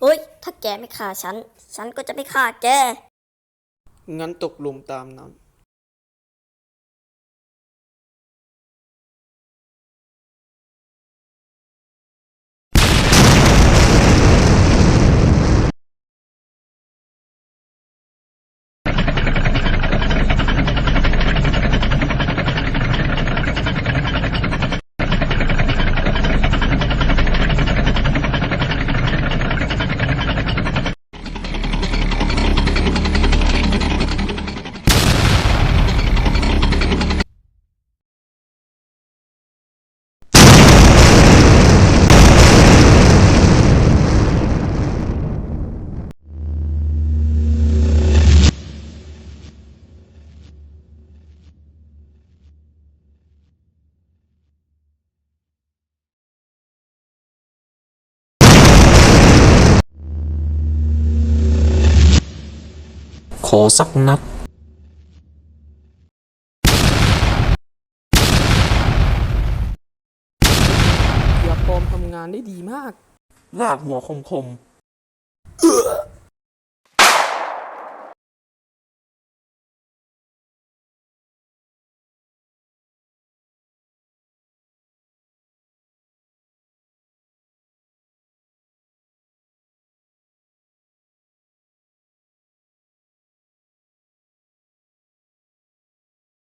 เฮ้ย ถ้าแกไม่ฆ่าฉัน ฉันก็จะไม่ฆ่าแก งั้นตกลงตามนั้น ขอสักนัดอย่าปลอมทำงานได้ดีมาก ลากหัวคมคม